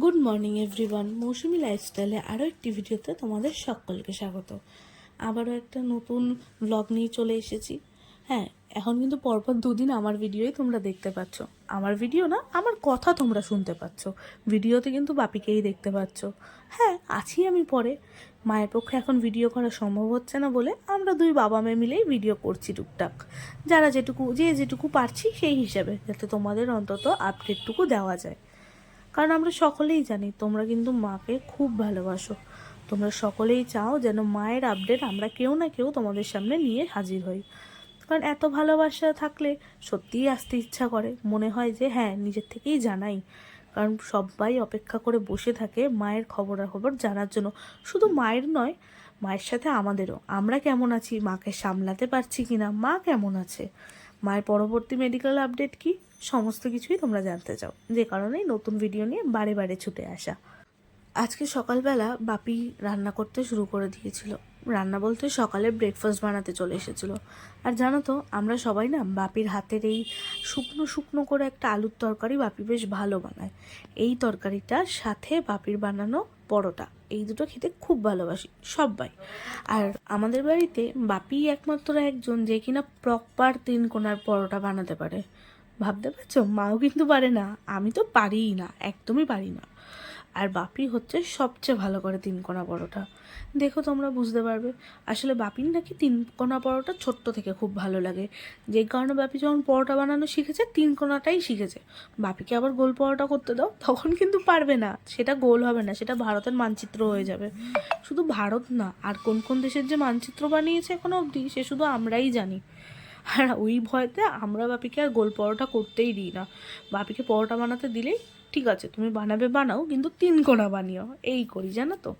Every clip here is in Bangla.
গুড মর্নিং এভরিওয়ান মৌসুমি লাইফস্টাইলে আরও একটি ভিডিওতে তোমাদের সকলকে স্বাগত। আবারও একটা নতুন ব্লগ নিয়ে চলে এসেছি। হ্যাঁ এখন কিন্তু পরপর দুদিন আমার ভিডিওই তোমরা দেখতে পাচ্ছ। আমার ভিডিও না, আমার কথা তোমরা শুনতে পাচ্ছ। ভিডিওতে কিন্তু বাপিকেই দেখতে পাচ্ছ। হ্যাঁ আছি আমি পরে। মায়ের পক্ষে এখন ভিডিও করা সম্ভব হচ্ছে না বলে আমরা দুই বাবা মেয়ে মিলেই ভিডিও করছি টুকটাক। যারা যেটুকু, যে যেটুকু পারছি সেই হিসাবে, যাতে তোমাদের অন্তত আপডেটটুকু দেওয়া যায়। কারণ আমরা সকলেই জানি, তোমরা কিন্তু মাকে খুব ভালোবাসো। তোমরা সকলেই চাও যেন মায়ের আপডেট আমরা কেউ না কেউ তোমাদের সামনে নিয়ে হাজির হই। কারণ এত ভালোবাসা থাকলে সত্যিই আসতে ইচ্ছা করে। মনে হয় যে হ্যাঁ নিজের থেকেই জানাই। কারণ সবাই অপেক্ষা করে বসে থাকে মায়ের খবরাখবর জানার জন্য। শুধু মায়ের নয়, মায়ের সাথে আমাদেরও। আমরা কেমন আছি? মাকে সামলাতে পারছি কি না মা কেমন আছে? মায়ের পরবর্তী মেডিকেল আপডেট কি? সমস্ত কিছুই তোমরা জানতে চাও। যে কারণেই নতুন ভিডিও নিয়ে বারে বারে ছুটে আসা। আজকে সকালবেলা বাপি রান্না করতে শুরু করে দিয়েছিল। রান্না বলতে সকালে ব্রেকফাস্ট বানাতে চলে এসেছিল। আর জানো তো, আমরা সবাই না বাপির হাতের এই শুকনো শুকনো করে একটা আলুর তরকারি বাপি বেশ ভালো বানায়। এই তরকারিটার সাথে বাপির বানানো পরোটা, এই দুটো খেতে খুব ভালোবাসি সবাই আর আমাদের বাড়িতে বাপি একমাত্র একজন যে কিনা প্রপার তিন কোনার পরোটা বানাতে পারে। ভাবতে পারছ? মাও কিন্তু পারে না। আমি তো পারিই না, একদমই পারি না। আর বাপি হচ্ছে সবচেয়ে ভালো করে তিন কোনা পরোটা। দেখো তোমরা বুঝতে পারবে। আসলে বাপির নাকি তিন কোনা পরোটা ছোট্ট থেকে খুব ভালো লাগে। যেই কারণে বাপি যখন পরোটা বানানো শিখেছে, তিন কোনাটাই শিখেছে। বাপিকে আবার গোল পরোটা করতে দাও, তখন কিন্তু পারবে না। সেটা গোল হবে না, সেটা ভারতের মানচিত্র হয়ে যাবে। শুধু ভারত না, আর কোন কোন দেশের যে মানচিত্র বানিয়েছে এখনও অবধি, সে শুধু আমরাই জানি। আর ওই ভয়তে আমরা বাপিকে আর গোল পরোটা করতেই দিই না। বাপিকে পরোটা বানাতে দিলেই ঠিক আছে, তুমি বানাবে বানাও, কিন্তু তিন কোনা বানিও, এই করি, জানো তো?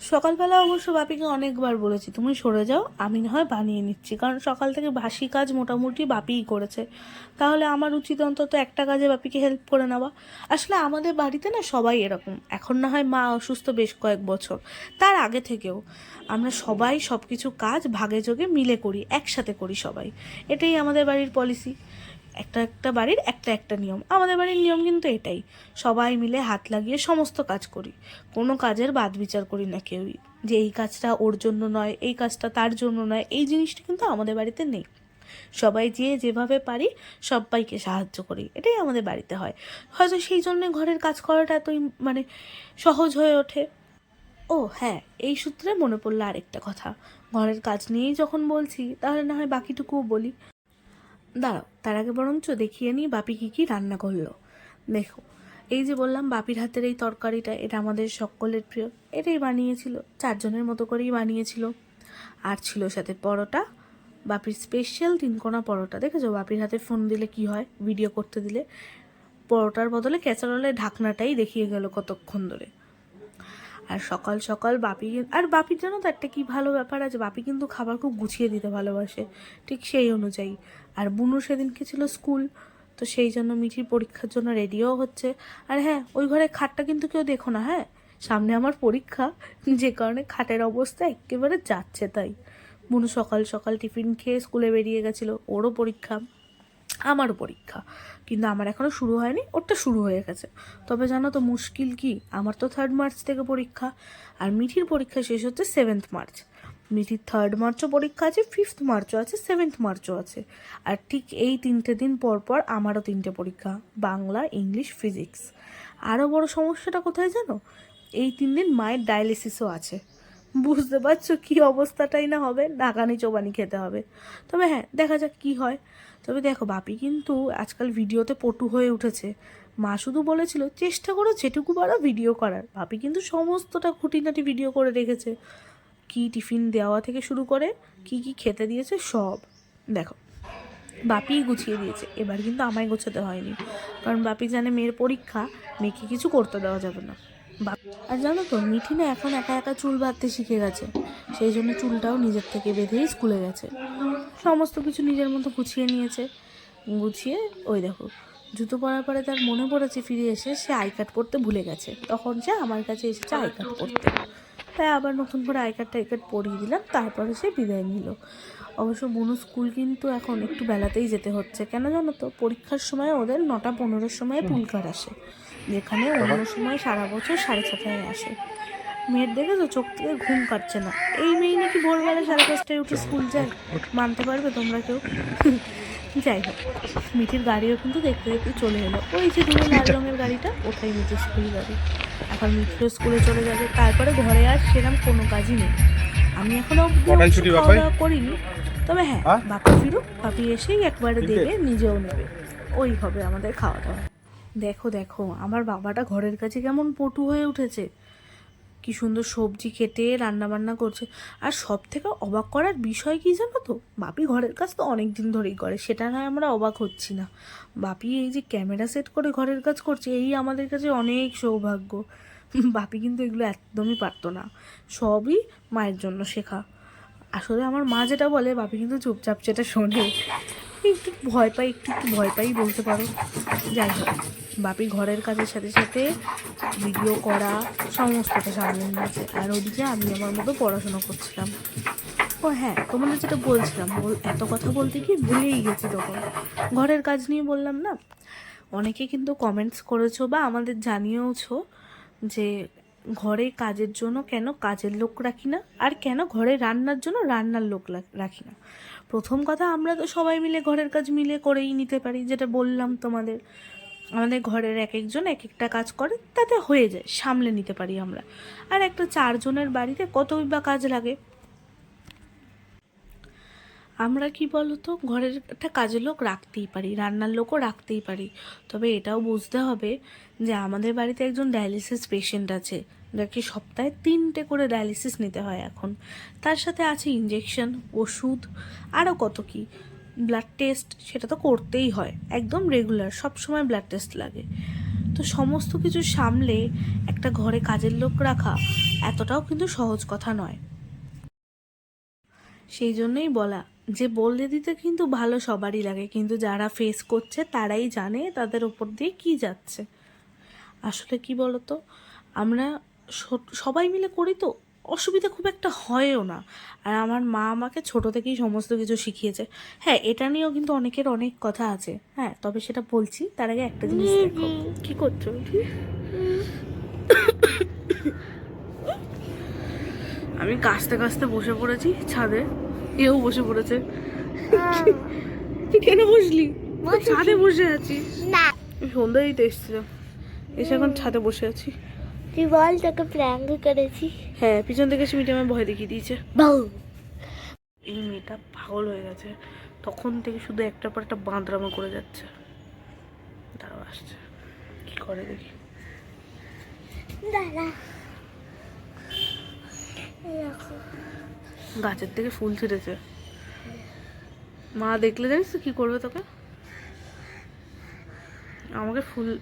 সকালবেলা অবশ্য বাপিকে অনেকবার বলেছি, তুমি সরে যাও, আমি না হয় বানিয়ে নিচ্ছি। কারণ সকাল থেকে বাসি কাজ মোটামুটি বাপিই করেছে। তাহলে আমার উচিত অন্তত একটা কাজে বাপিকে হেল্প করে নেওয়া। আসলে আমাদের বাড়িতে না সবাই এরকম। এখন না হয় মা অসুস্থ বেশ কয়েক বছর। তার আগে থেকেও আমরা সবাই সব কিছু কাজ ভাগে যোগে মিলে করি, একসাথে করি সবাই। এটাই আমাদের বাড়ির পলিসি একটা একটা বাড়ির একটা একটা নিয়ম। আমাদের বাড়ির নিয়ম কিন্তু এটাই। সবাই মিলে হাত লাগিয়ে সমস্ত কাজ করি। কোনো কাজের বাদ বিচার করি না কেউই। যে এই কাজটা ওর জন্য নয়, এই কাজটা তার জন্য নয়, এই জিনিসটা কিন্তু আমাদের বাড়িতে নেই। সবাই যে যেভাবে পারি সবাইকে সাহায্য করি। এটাই আমাদের বাড়িতে হয়। হয়তো সেই জন্য ঘরের কাজ করাটা এতই মানে সহজ হয়ে ওঠে। ও হ্যাঁ এই সূত্রে মনে পড়ল আরেকটা কথা। ঘরের কাজ নিয়েই যখন বলছি, তাহলে না হয় বাকিটুকুও বলি। দাঁড়াও, তার আগে বরঞ্চ দেখিয়ে নিই বাপি কী কী রান্না করল। দেখো, এই যে বললাম বাপির হাতের এই তরকারিটা, এটা আমাদের সকলের প্রিয়। এটাই বানিয়েছিল, চারজনের মতো করেই বানিয়েছিল। আর ছিল সাথে পরোটা, বাপির স্পেশাল তিনকোনা পরোটা। দেখেছ, বাপির হাতে ফোন দিলে কি হয় ভিডিও করতে দিলে। পরোটার বদলে ক্যাসারোলের ঢাকনাটাই দেখিয়ে গেল কতক্ষণ ধরে। আর সকাল সকাল বাপি আর বাপির জন্য তো একটা কি ভালো ব্যাপার আছে, বাপি কিন্তু খাবার খুব গুছিয়ে দিতে ভালোবাসে, ঠিক সেই অনুযায়ী। আর বুনু সেদিনকে ছিল স্কুল, তো সেই জন্য মিঠির পরীক্ষার জন্য রেডিও হচ্ছে। আর হ্যাঁ ওই ঘরে খাটটা কিন্তু কেউ দেখো না হ্যাঁ? সামনে আমার পরীক্ষা, যে কারণে খাটের অবস্থা একেবারে যাচ্ছে তাই। বুনু সকাল সকাল টিফিন খেয়ে স্কুলে বেরিয়ে গেছিল, ওরও পরীক্ষা। আমারও পরীক্ষা। কিন্তু আমার এখনও শুরু হয়নি, ওরটা শুরু হয়ে গেছে। তবে জানো তো মুশকিল কি? আমার তো থার্ড মার্চ থেকে পরীক্ষা, আর মিঠির পরীক্ষা শেষ হচ্ছে সেভেন্থ মার্চ মিঠির থার্ড মার্চও পরীক্ষা আছে ফিফথ মার্চও আছে সেভেন্থ মার্চও আছে। আর ঠিক এই তিনটে দিন পর পর আমারও তিনটে পরীক্ষা, বাংলা, ইংলিশ ফিজিক্স আরও বড় সমস্যাটা কোথায় জানো? এই তিন দিন মায়ের ডায়ালিসিসও আছে। বুঝতে পারছ কী অবস্থাটাই না হবে? নাকানি চোবানি খেতে হবে। তবে হ্যাঁ দেখা যাক কী হয়। তবে দেখো, বাপি কিন্তু আজকাল ভিডিওতে পটু হয়ে উঠেছে। মা শুধু বলেছিল, চেষ্টা করো যেটুকু পারো ভিডিও করার। বাপি কিন্তু সমস্তটা খুঁটিনাটি ভিডিও করে রেখেছে। কি টিফিন দেওয়া থেকে শুরু করে, কি কি খেতে দিয়েছে, সব। দেখো বাপিই গুছিয়ে দিয়েছে। এবার কিন্তু আমায় গোছাতে হয়নি। কারণ বাপি জানে মেয়ের পরীক্ষা, মেয়েকে কিছু করতে দেওয়া যাবে না। বাপ- আর জানো তো মিঠি না এখন একা একা চুল বাঁধতে শিখে গেছে। সেই জন্য চুলটাও নিজের থেকে বেঁধেই স্কুলে গেছে। সমস্ত কিছু নিজের মতো গুছিয়ে নিয়েছে। গুছিয়ে ওই দেখো জুতো পরার পরে তার মনে পড়েছে ফিরে এসে সে আই কার্ড পড়তে ভুলে গেছে। তখন সে আমার কাছে এসেছে আই কার্ড পড়তে তাই আবার নতুন করে আই কার্ড টাই কার্ড পরিয়ে দিলাম তারপরে সে বিদায় নিল। অবশ্য বুনু স্কুল কিন্তু এখন একটু বেলাতেই যেতে হচ্ছে। কেন জানো তো পরীক্ষার সময় ওদের নটা পনেরোর সময় পুলকার আসে। যেখানে অন্য সময় সারা বছর সাড়ে ছটায় আসে। মেয়ের দেখে তো চোখ থেকে ঘুম কাটছে না। এই মেয়ে নাকি ভোরবেলা সাড়ে পাঁচটায় উঠে স্কুল যায়। মানতে পারবে তোমরা কেউ? যাই হোক মিঠির গাড়িও কিন্তু দেখতে দেখতে চলে এলো। ওই যে দূরে লাল রঙের গাড়িটা ওটাই মিঠির স্কুল গাড়ি। এখন মিঠিরও স্কুলে চলে যাবে। তারপরে ঘরে আর সেরকম কোনো কাজই নেই। আমি এখনও খাওয়া দাওয়া করিনি। তবে হ্যাঁ হ্যাঁ? বাপি ফিরুক বাপি এসেই একবারে দেবে নিজেও নেবে। ওই হবে আমাদের খাওয়া দাওয়া দেখো দেখো, আমার বাবাটা ঘরের কাছে কেমন পটু হয়ে উঠেছে। কি সুন্দর সবজি কেটে রান্না বান্না করছে। আর সব থেকে অবাক করার বিষয় কি জানো তো? বাপি ঘরের কাজ তো অনেক দিন ধরেই করে, সেটা নয় আমরা অবাক হচ্ছি না। বাপি এই যে ক্যামেরা সেট করে ঘরের কাজ করছে, এই আমাদের কাছে অনেক সৌভাগ্য। বাপি কিন্তু এগুলো একদমই পারতো না। সবই মায়ের জন্য শেখা। আসলে আমার মা যেটা বলে, বাপি কিন্তু চুপচাপ যেটা শোনে। একটু ভয় পাই, একটু একটু ভয় পাই বলতে পারো। যাই হোক বাপি ঘরের কাজের সাথে সাথে ভিডিও করা, সমস্তটা সামনে নিয়েছে। আর ওদিকে আমি আমার মতো পড়াশোনা করছিলাম। ও হ্যাঁ তোমাদের যেটা বলছিলাম, বল, এত কথা বলতে গিয়ে ভুলেই গেছি তখন। ঘরের কাজ নিয়ে বললাম না? অনেকে কিন্তু কমেন্টস করেছ বা আমাদের জানিয়েওছো যে ঘরে কাজের জন্য কেন কাজের লোক রাখি না? আর কেন ঘরে রান্নার জন্য রান্নার লোক রাখি না? প্রথম কথা আমরা তো সবাই মিলে ঘরের কাজ মিলে করেই নিতে পারি, যেটা বললাম তোমাদের। আমাদের ঘরের এক একজন এক একটা কাজ করে, তাতে হয়ে যায়, সামলে নিতে পারি আমরা। আর একটা চারজনের বাড়িতে কতই বা কাজ লাগে। আমরা কি বলতো, ঘরের একটা কাজের লোক রাখতেই পারি, রান্নার লোকও রাখতেই পারি। তবে এটাও বুঝতে হবে যে আমাদের বাড়িতে একজন ডায়ালিসিস পেশেন্ট আছে। যাকে সপ্তাহে তিনটে করে ডায়ালিসিস নিতে হয় এখন? তার সাথে আছে ইঞ্জেকশন ওষুধ আরও কত কি? ব্লাড টেস্ট সেটা তো করতেই হয়, একদম রেগুলার সব সময় ব্লাড টেস্ট লাগে। তো সমস্ত কিছু সামলে একটা ঘরে কাজের লোক রাখা এতটাও কিন্তু সহজ কথা নয়। সেই জন্যই বলা, যে বললে দিতে কিন্তু ভালো সবারই লাগে, কিন্তু যারা ফেস করছে তারাই জানে তাদের ওপর দিয়ে কি যাচ্ছে। আসলে কি বলতো? আমরা সবাই মিলে করি তো অসুবিধা খুব একটা হয়ও না। আর আমার মা আমাকে ছোট থেকেই সমস্ত কিছু শিখিয়েছে। হ্যাঁ এটা নিয়েও কিন্তু অনেকের অনেক কথা আছে। হ্যাঁ তবে সেটা বলছি তার আগে একটা জিনিস দেখো। কি করছ আমি কাস্তে কাস্তে বসে পড়েছি ছাদে। এও বসে পড়েছে। তুই কেন বসলি? ছাদে বসে আছি না। আমি সন্ধ্যা দিতে এসেছিলাম। এসে এখন ছাদে বসে আছি। তুই বল তোকে প্র্যাঙ্ক করেছি। হ্যাঁ পিছন থেকে এসে মিটে আমার ভয় দেখিয়ে দিয়েছে। বউ। এই মেয়েটা পাগল হয়ে গেছে। তখন থেকে শুধু একটা পর একটা বাঁদরামো করে যাচ্ছে। দাঁড়াও আসছে। কি করে দেখি। দাঁড়া। গাছের থেকে ফুল ছিঁড়েছে। মা দেখলে জানিস তো কি করবে তোকে? আমাকে ফুল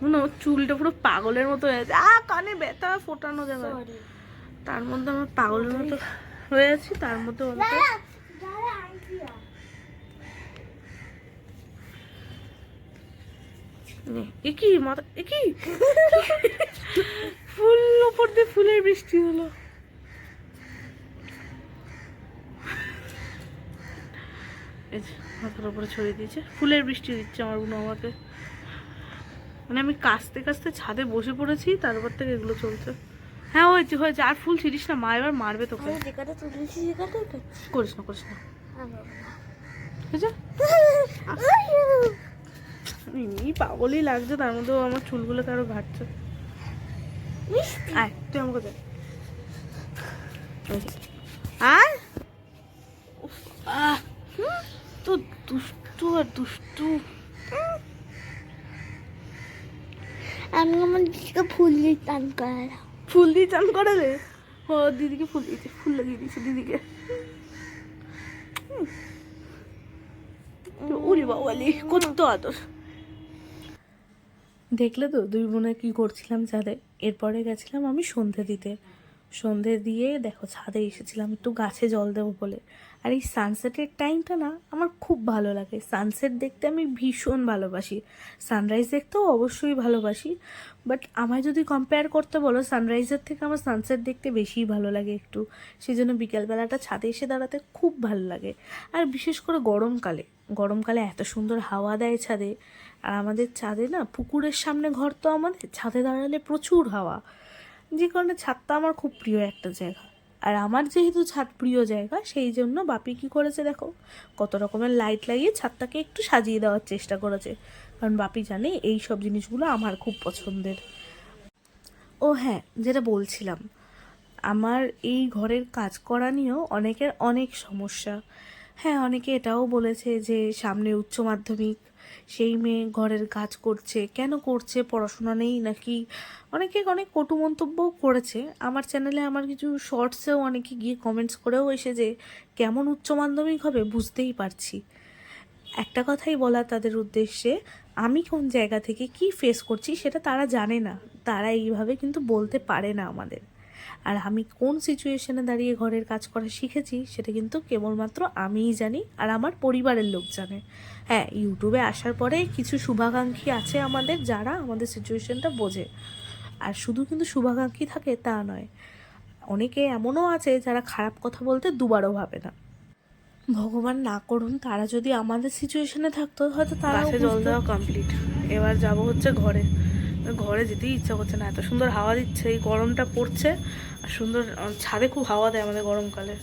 মনে ওর চুলটা পুরো পাগলের মতো হয়ে আছে আ কানে ব্যথা ফোটানো যাবে। তার মধ্যে আমার পাগলের মতো হয়ে আছি তার মধ্যে ওর মধ্যে- দাঁড়া দাঁড়া আন্টি। নে, এ কি মাথা এ কি? ফুল ওপর দিয়ে ফুলের বৃষ্টি হলো। মাথার উপরে ছড়িয়ে দিয়েছে। ফুলের বৃষ্টি দিচ্ছে আমার বোন আমাকে। মানে আমি কাস্তে কাস্তে ছাদে বসে পড়েছি তারপর থেকে এগুলো চলছে। হ্যাঁ হয়েছে হয়েছে। আর ফুল ছিড়িস না মা এবার মারবে তোকে। করিস না করিস না। বুঝছ এমনি পাগলই লাগছে তার মধ্যেও আমার চুলগুলো কারও ঘাটছে। আয় তুই আমাকে দেখ আর তো দুষ্টু আর দুষ্টু। আমি আমার দিদিকে ফুল দিয়ে টান করালাম। ফুল দিয়ে চান করালে? ও দিদিকে ফুল দিয়েছে ফুল লাগিয়ে দিয়েছে দিদিকে। হুম। উরি বাবালি কত আদর। দেখলে তো দুই বোনে কি করছিলাম ছাদে? এরপরে গেছিলাম আমি সন্ধে দিতে। সন্ধে দিয়ে দেখো ছাদে এসেছিলাম একটু গাছে জল দেবো বলে। আর এই সানসেটের টাইমটা না আমার খুব ভালো লাগে। সানসেট দেখতে আমি ভীষণ ভালোবাসি। সানরাইজ দেখতেও অবশ্যই ভালোবাসি। বাট আমায় যদি কম্পেয়ার করতে বলো সানরাইজের থেকে আমার সানসেট দেখতে বেশিই ভালো লাগে একটু। সেই জন্য বিকেলবেলাটা ছাদে এসে দাঁড়াতে খুব ভালো লাগে। আর বিশেষ করে গরমকালে। গরমকালে এত সুন্দর হাওয়া দেয় ছাদে। আর আমাদের ছাদে না, পুকুরের সামনে ঘর তো আমাদের, ছাদে দাঁড়ালে প্রচুর হাওয়া। যে কারণে ছাদটা আমার খুব প্রিয় একটা জায়গা। আর আমার যেহেতু ছাদ প্রিয় জায়গা, সেই জন্য বাপি কি করেছে দেখো? কত রকমের লাইট লাগিয়ে ছাদটাকে একটু সাজিয়ে দেওয়ার চেষ্টা করেছে। কারণ বাপি জানে এই সব জিনিসগুলো আমার খুব পছন্দের। ও হ্যাঁ যেটা বলছিলাম, আমার এই ঘরের কাজ করা নিয়েও অনেকের অনেক সমস্যা। হ্যাঁ অনেকে এটাও বলেছে যে সামনে উচ্চ মাধ্যমিক সেই মেয়ে ঘরের কাজ করছে, কেন করছে, পড়াশোনা নেই নাকি? অনেকে অনেক কটু মন্তব্যও করেছে। আমার চ্যানেলে আমার কিছু শর্টসেও অনেকে গিয়ে কমেন্টস করেও এসে যে কেমন উচ্চ মাধ্যমিক হবে বুঝতেই পারছি। একটা কথাই বলা তাদের উদ্দেশ্যে, আমি কোন জায়গা থেকে কি ফেস করছি সেটা তারা জানে না। তারা এইভাবে কিন্তু বলতে পারে না আমাদের। আর আমি কোন সিচুয়েশনে দাঁড়িয়ে ঘরের কাজ করা শিখেছি সেটা কিন্তু কেবলমাত্র আমিই জানি আর আমার পরিবারের লোক জানে। হ্যাঁ ইউটিউবে আসার পরে কিছু শুভাকাঙ্ক্ষী আছে আমাদের যারা আমাদের সিচুয়েশনটা বোঝে। আর শুধু কিন্তু শুভাকাঙ্ক্ষী থাকে তা নয় অনেকে এমনও আছে যারা খারাপ কথা বলতে দুবারও ভাবে না। ভগবান না করুন তারা যদি আমাদের সিচুয়েশনে থাকতো হয়তো তারা জল দেওয়া কমপ্লিট এবার যাব হচ্ছে ঘরে। ঘরে যেতেই ইচ্ছা করছে না এত সুন্দর হাওয়া দিচ্ছে এই গরমটা পড়ছে আর সুন্দর ছাদে খুব হাওয়া দেয় আমাদের গরমকালে।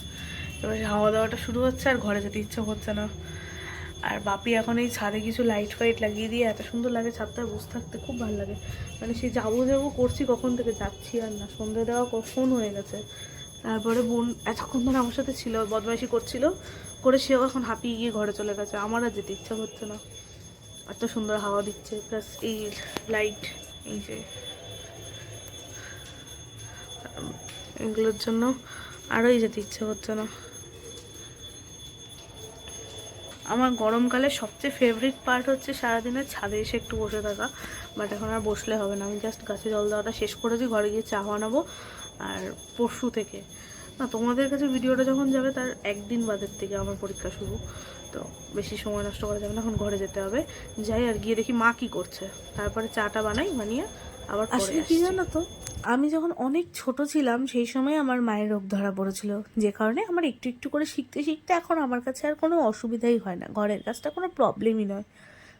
এবার হাওয়া দেওয়াটা শুরু হচ্ছে আর ঘরে যেতে ইচ্ছা করছে না। আর বাপি এখন এই ছাদে কিছু লাইট ফাইট লাগিয়ে দিয়ে এত সুন্দর লাগে ছাদটায় বসে থাকতে, খুব ভালো লাগে। মানে সে যাব যাব করছি, কখন থেকে যাচ্ছি আর না সন্ধে দেওয়া কখন হয়ে গেছে। তারপরে বোন এতক্ষণ ধরে আমার সাথে ছিল, বদমাইশি করছিল, করে সেও এখন হাঁপিয়ে গিয়ে ঘরে চলে গেছে। আমার আর যেতে ইচ্ছা করছে না। এত সুন্দর হাওয়া দিচ্ছে প্লাস এই লাইট এই যে এগুলোর জন্য আরোই যেতে ইচ্ছে হচ্ছে না। আমার গরমকালে সবচেয়ে ফেভারিট পার্ট হচ্ছে সারাদিনের ছাদে এসে একটু বসে থাকা। বাট এখন আর বসলে হবে না। আমি জাস্ট গাছে জল দেওয়াটা শেষ করেছি ঘরে গিয়ে চা বানাবো আর পরশু থেকে। না তোমাদের কাছে ভিডিওটা যখন যাবে তার একদিন বাদের থেকে আমার পরীক্ষা শুরু। তো বেশি সময় নষ্ট করা যাবে না এখন ঘরে যেতে হবে। যাই আর গিয়ে দেখি মা কি করছে। তারপরে চাটা বানাই বানিয়ে আবার আসলে কি জানো তো? আমি যখন অনেক ছোট ছিলাম, সেই সময় আমার মায়ের রোগ ধরা পড়েছিল। যে কারণে আমার একটু একটু করে শিখতে শিখতে এখন আমার কাছে আর কোনো অসুবিধাই হয় না। ঘরের কাজটা কোনো প্রবলেমই নয়।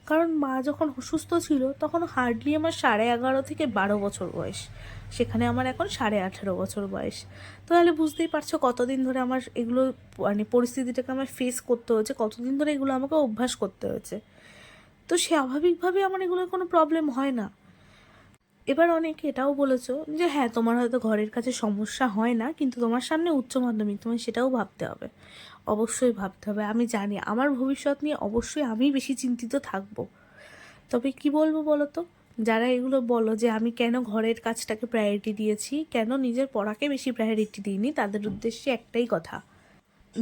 কারণ মা যখন অসুস্থ ছিল, তখন হার্ডলি আমার সাড়ে এগারো থেকে বারো বছর বয়স। সেখানে আমার এখন সাড়ে আঠেরো বছর বয়স। তাহলে বুঝতেই পারছ কতদিন ধরে আমার এগুলো মানে পরিস্থিতিটাকে আমার ফেস করতে হয়েছে, কতদিন ধরে এগুলো আমাকে অভ্যাস করতে হয়েছে। তো স্বাভাবিকভাবে আমার এগুলো কোনো প্রবলেম হয় না। এবার অনেকে এটাও বলেছ যে হ্যাঁ তোমার হয়তো ঘরের কাছে সমস্যা হয় না, কিন্তু তোমার সামনে উচ্চ মাধ্যমিক, তোমায় সেটাও ভাবতে হবে। অবশ্যই ভাবতে হবে, আমি জানি। আমার ভবিষ্যৎ নিয়ে অবশ্যই আমি বেশি চিন্তিত থাকব। তবে কি বলব বলো তো যারা এগুলো বলো যে, আমি কেন ঘরের কাজটাকে প্রায়োরিটি দিয়েছি, কেন নিজের পড়াকে বেশি প্রায়োরিটি দিইনি? তাদের উদ্দেশ্যে একটাই কথা।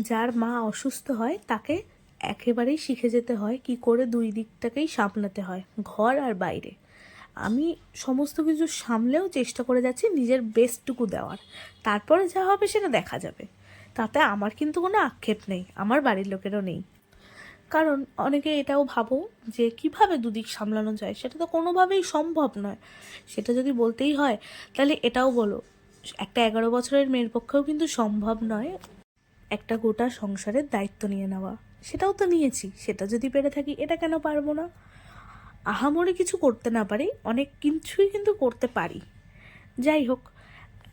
যার মা অসুস্থ হয়, তাকে একেবারেই শিখে যেতে হয়, কি করে দুই দিকটাকেই সামলাতে হয়, ঘর আর বাইরে। আমি সমস্ত কিছু সামলেও চেষ্টা করে যাচ্ছি নিজের বেস্টটুকু দেওয়ার। তারপরে যা হবে সেটা দেখা যাবে। তাতে আমার কিন্তু কোনো আক্ষেপ নেই, আমার বাড়ির লোকেরও নেই। কারণ অনেকে এটাও ভাবো যে কীভাবে দুদিক সামলানো যায়, সেটা তো কোনোভাবেই সম্ভব নয়। সেটা যদি বলতেই হয়, তাহলে এটাও বলো, একটা এগারো বছরের মেয়ের পক্ষেও কিন্তু সম্ভব নয় একটা গোটা সংসারের দায়িত্ব নিয়ে নেওয়া। সেটাও তো নিয়েছি, সেটা যদি পেরে থাকি, এটা কেন পারব না? আহামরি কিছু করতে না পারি, অনেক কিছুই কিন্তু করতে পারি। যাই হোক,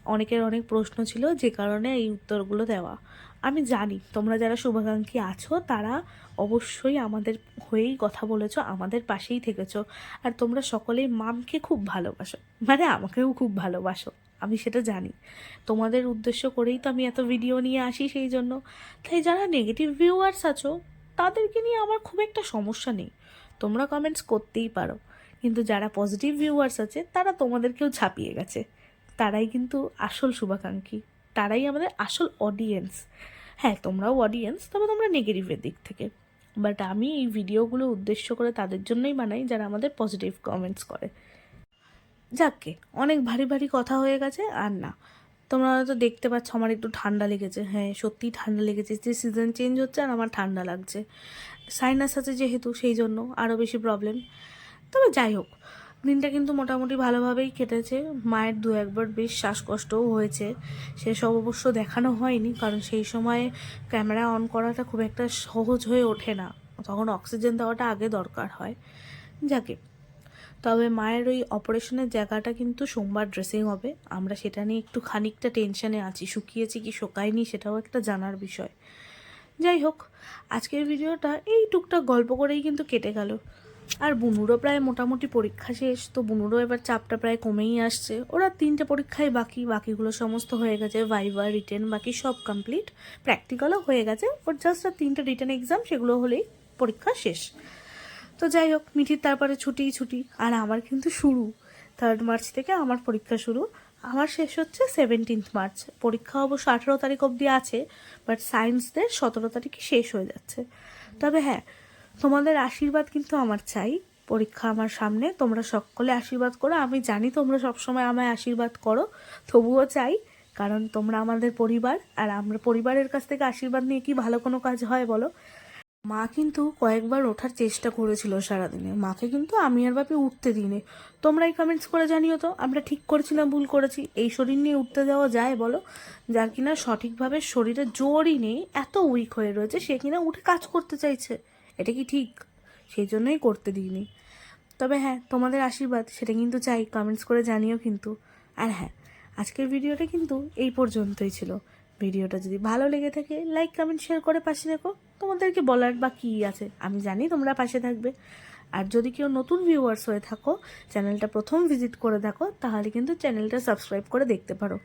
অনেকের অনেক প্রশ্ন ছিল যে কারণে এই উত্তরগুলো দেওয়া। আমি জানি, তোমরা যারা শুভাকাঙ্ক্ষী আছো, তারা অবশ্যই আমাদের হয়েই কথা বলেছ, আমাদের পাশেই থেকেছো। আর তোমরা সকলেই মামকে খুব ভালোবাসো। মানে আমাকেও খুব ভালোবাসো, আমি সেটা জানি। তোমাদের উদ্দেশ্য করেই তো আমি এত ভিডিও নিয়ে আসি সেই জন্য। তাই যারা নেগেটিভ ভিউয়ার্স আছো, তাদেরকে নিয়ে আমার খুব একটা সমস্যা নেই। তোমরা কমেন্টস করতেই পারো। কিন্তু যারা পজিটিভ ভিউয়ার্স আছে, তারা তোমাদেরকেও ছাপিয়ে গেছে। তারাই কিন্তু আসল শুভাকাঙ্ক্ষী। তারাই আমাদের আসল অডিয়েন্স হ্যাঁ তোমরাও অডিয়েন্স তবে তোমরা নেগেটিভের দিক থেকে। বাট আমি এই ভিডিওগুলো উদ্দেশ্য করে তাদের জন্যই বানাই, যারা আমাদের পজিটিভ কমেন্টস করে। যাককে অনেক ভারী ভারী কথা হয়ে গেছে, আর না। তোমরা হয়তো দেখতে পাচ্ছ, আমার একটু ঠান্ডা লেগেছে। হ্যাঁ সত্যিই ঠান্ডা লেগেছে। যে সিজন চেঞ্জ হচ্ছে, আর আমার ঠান্ডা লাগছে। সাইনাস আছে যেহেতু, সেই জন্য আরও বেশি প্রবলেম তবে যাই হোক, দিনটা কিন্তু মোটামুটি ভালোভাবেই কেটেছে। মায়ের দু একবার বেশ শ্বাসকষ্টও হয়েছে। সেসব অবশ্য দেখানো হয়নি, কারণ সেই সময় ক্যামেরা অন করাটা খুব একটা সহজ হয়ে ওঠে না। তখন অক্সিজেন দেওয়াটা আগে দরকার হয়। যাকে, তবে মায়ের ওই অপারেশনের জায়গাটা কিন্তু সোমবার ড্রেসিং হবে। আমরা সেটা নিয়ে একটু খানিকটা টেনশানে আছি। শুকিয়েছি কি, শোকায়নি, সেটাও একটা জানার বিষয়। যাই হোক, আজকের ভিডিওটা এই টুকটাক গল্প করেই কিন্তু কেটে গেল। আর বুনুরও প্রায় মোটামুটি পরীক্ষা শেষ, তো বুনুরও এবার চাপটা প্রায় কমেই আসছে। ওরা তিনটে পরীক্ষাই বাকি, বাকিগুলো সমস্ত হয়ে গেছে ভাইভা রিটেন বাকি সব কমপ্লিট প্র্যাকটিক্যালও হয়ে গেছে, ওর জাস্ট আর তিনটে রিটেন এক্সাম সেগুলো হলেই পরীক্ষা শেষ। তো যাই হোক, মিঠির তারপরে ছুটি ছুটি আর আমার কিন্তু শুরু। থার্ড মার্চ থেকে আমার পরীক্ষা শুরু। আমার শেষ হচ্ছে সেভেন্টিন্থ মার্চ পরীক্ষা অবশ্য আঠেরো তারিখ অবধি আছে বাট সায়েন্সদের সতেরো তারিখে শেষ হয়ে যাচ্ছে। তবে হ্যাঁ তোমাদের আশীর্বাদ কিন্তু আমার চাই। পরীক্ষা আমার সামনে, তোমরা সকলে আশীর্বাদ করো। আমি জানি তোমরা সবসময় আমায় আশীর্বাদ করো, তবুও চাই, কারণ তোমরা আমাদের পরিবার, আর আমরা পরিবারের কাছ থেকে আশীর্বাদ নিয়ে কি ভালো কোনো কাজ হয় বলো? মা কিন্তু কয়েকবার ওঠার চেষ্টা করেছিল সারাদিনে। মাকে কিন্তু আমি আর বাপে উঠতে দিনে তোমরাই কমেন্টস করে জানিও তো, আমরা ঠিক করেছি না ভুল করেছি? এই শরীর নিয়ে উঠতে যাওয়া যায় বলো? যার কিনা সঠিকভাবে শরীরে জোরই নেই, এত উইক হয়ে রয়েছে, সে কিনা উঠে কাজ করতে চাইছে। এটা কি ঠিক? সেই জন্যই করতে দিইনি। তবে হ্যাঁ তোমাদের আশীর্বাদ, সেটা কিন্তু চাই কমেন্টস করে জানিও কিন্তু। আর হ্যাঁ আজকের ভিডিওটা কিন্তু এই পর্যন্তই ছিল। ভিডিওটা যদি ভালো লেগে থাকে লাইক কমেন্ট শেয়ার করে পাশে দেখো তোমাদেরকে বলার বা কী আছে? আমি জানি তোমরা পাশে থাকবে। আর যদি কেউ নতুন ভিউয়ার্স হয়ে থাকো, চ্যানেলটা প্রথম ভিজিট করে দেখো, তাহলে কিন্তু চ্যানেলটা সাবস্ক্রাইব করে দেখতে পারো।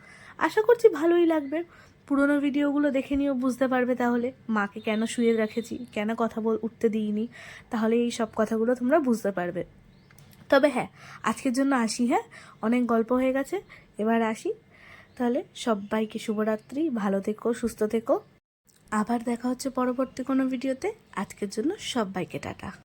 আশা করছি ভালোই লাগবে। পুরোনো ভিডিওগুলো দেখে নিয়েও বুঝতে পারবে তাহলে, মাকে কেন শুয়ে রেখেছি, কেন কথা বল, উঠতে দিইনি, তাহলে এই সব কথাগুলো তোমরা বুঝতে পারবে। তবে হ্যাঁ আজকের জন্য আসি হ্যাঁ? অনেক গল্প হয়ে গেছে, এবার আসি। তাহলে সবাইকে শুভরাত্রি, ভালো থেকো, সুস্থ থেকো। আবার দেখা হচ্ছে পরবর্তী কোনো ভিডিওতে। আজকের জন্য সবাইকে টাটা।